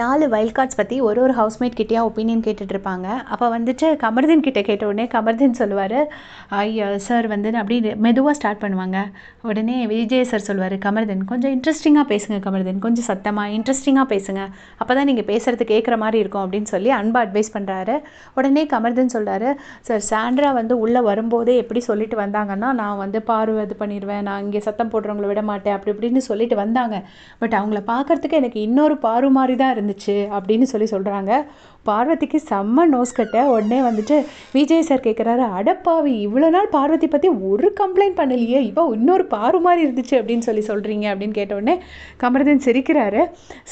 நாலு wild cards பற்றி ஒரு ஒரு ஹவுஸ்மேட் கிட்டேயா ஒப்பீனியன் கேட்டுட்ருப்பாங்க அப்போ வந்துட்டு கமர்தீன் கிட்டே கேட்ட உடனே கமர்தீன் சொல்லுவார் ஐயா சார் வந்து அப்படி மெதுவாக ஸ்டார்ட் பண்ணுவாங்க. உடனே விஜய் சார் சொல்லுவார் கமர்தீன் கொஞ்சம் இன்ட்ரெஸ்டிங்காக பேசுங்க கமர்தீன் கொஞ்சம் சத்தமாக இன்ட்ரெஸ்டிங்காக பேசுங்க. அப்போ தான் நீங்கள் பேசுகிறது கேட்குற மாதிரி இருக்கும் அப்படின்னு சொல்லி அன்பா அட்வைஸ் பண்ணுறாரு உடனே கமர்தீன் சொல்கிறாரு சார் சாண்ட்ரா வந்து உள்ளே வரும்போதே எப்படி சொல்லிட்டு வந்தாங்கன்னா நான் வந்து பார்வை இது பண்ணிடுவேன் நான் இங்கே சத்தம் போடுறவங்கள விட மாட்டேன் அப்படி இப்படின்னு சொல்லிட்டு வந்தாங்க. பட் அவங்கள பார்க்கறதுக்கு எனக்கு இன்னொரு பாரு மாதிரி தான் இருந்துச்சு அப்படின்னு சொல்லி சொல்கிறாங்க பார்வதிக்கு செம்ம நோஸ் கட்ட உடனே வந்துட்டு விஜய் சார் கேட்குறாரு அடப்பாவி இவ்வளோ நாள் பார்வதி பற்றி ஒரு கம்ப்ளைண்ட் பண்ணலையே இப்போ இன்னொரு பாரு மாதிரி இருந்துச்சு அப்படின்னு சொல்லி சொல்கிறீங்க அப்படின்னு கேட்டவுடனே கமரதன் சிரிக்கிறாரு.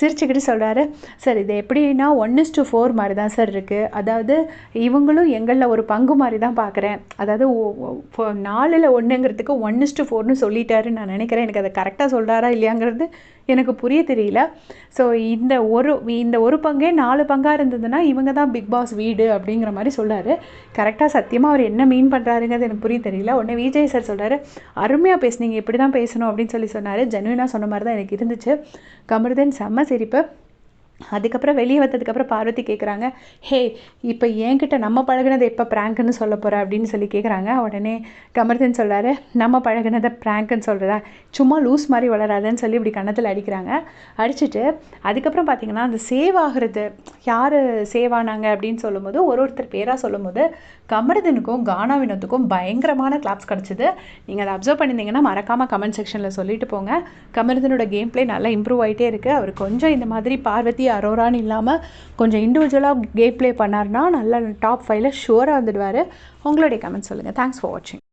சிரிச்சுக்கிட்டு சொல்கிறாரு சார் இது எப்படின்னா ஒன் இஸ் டு ஃபோர் மாதிரி தான் சார் இருக்குது அதாவது இவங்களும் எங்களில் ஒரு பங்கு மாதிரி தான் பார்க்குறேன் அதாவது நாலில் ஒன்றுங்கிறதுக்கு ஒன் இஸ் டு ஃபோர்னு சொல்லிட்டாருன்னு நான் நினைக்கிறேன். எனக்கு அதை கரெக்டாக சொல்கிறாரா இல்லையாங்கிறது எனக்கு புரிய தெரியல. ஸோ இந்த ஒரு இந்த ஒரு பங்கே நாலு பங்காக இருந்ததுன்னா இவங்க தான் பிக் பாஸ் வீடு அப்படிங்கிற மாதிரி சொல்கிறாரு கரெக்டாக சத்தியமாக அவர் என்ன மீன் பண்ணுறாருங்கிறது எனக்கு புரிய தெரியல. உடனே விஜய் சார் சொல்கிறாரு அருமையாக பேசுனீங்க இப்படி தான் பேசணும் அப்படின்னு சொல்லி சொன்னார். ஜென்வினாக சொன்ன மாதிரி தான் எனக்கு இருந்துச்சு. கமருதன் செம்ம சிரிப்பு. அதுக்கப்புறம் வெளியே வந்ததுக்கப்புறம் பார்வதி கேட்குறாங்க ஹே இப்போ என்கிட்ட நம்ம பழகுனது எப்போ ப்ராங்க்னு சொல்ல போகிற அப்படின்னு சொல்லி கேட்குறாங்க உடனே கமர்தன் சொல்கிறாரு நம்ம பழகுனதை ப்ராங்க்னு சொல்கிறதா சும்மா லூஸ் மாதிரி வளராதுன்னு சொல்லி இப்படி கன்னத்தில் அடிக்கிறாங்க. அடிச்சுட்டு அதுக்கப்புறம் பார்த்தீங்கன்னா அந்த சேவ் ஆகிறது யார் சேவ் ஆனாங்க அப்படின்னு சொல்லும்போது ஒரு ஒருத்தர் பேராக சொல்லும்போது கமர்தனுக்கும் கானா வினோத்துக்கும் பயங்கரமான கிளாப்ஸ் கிடச்சிது. நீங்கள் அதை அப்சர்வ் பண்ணியிருந்தீங்கன்னா மறக்காமல் கமெண்ட் செக்ஷனில் சொல்லிட்டு போங்க. கமர்தனோட கேம் ப்ளே நல்லா இம்ப்ரூவ் ஆகிட்டே இருக்குது அவர் கொஞ்சம் இந்த மாதிரி பார்வதி அரோரான்னு இல்லாமல் கொஞ்சம் இண்டிவிஜுவலாக கேம் ப்ளே பண்ணார்னா நல்ல டாப் ஃபைவ்ல ஷுவராக வந்துடுவார். உங்களுடைய கமெண்ட் சொல்லுங்கள் தேங்க்ஸ் ஃபார் வாட்சிங்